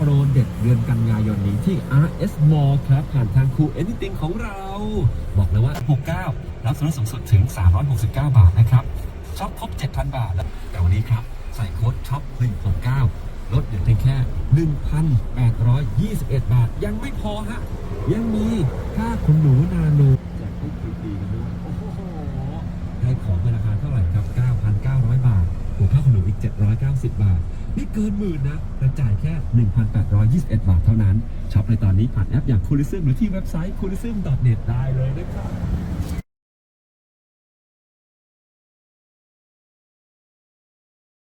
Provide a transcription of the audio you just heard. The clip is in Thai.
โปรเด็ดเดือนกันยายนนี้ที่ RS Mall ครับ ผ่านทาง Cool Anything ของเรา บอกเลยว่า 69 รับส่วนลดสูงสุดถึง 369 บาทนะครับช็อปครบ 7,000 บาทแล้วแต่วันนี้ครับ ใส่โค้ดช็อป169 ลดเหลือเพียงแค่ 1,821 บาท ยังไม่พอฮะ ยังมีค่าคุณหนูนาโนแจกให้ฟรีๆกันด้วย โอ้โห ได้ของเป็นราคาเท่าไหร่ครับ 9,900 บาท หัวค่นอีก 790 บาท นี่เกินหมื่นนะแต่จ่ายแค่ 1,821 บาทเท่านั้นช็อปในตอนนี้ผ่านแอปอย่าง c o o l i s m หรือที่เว็บไซต์ c o o l i s m n e t ได้เลยนะครับ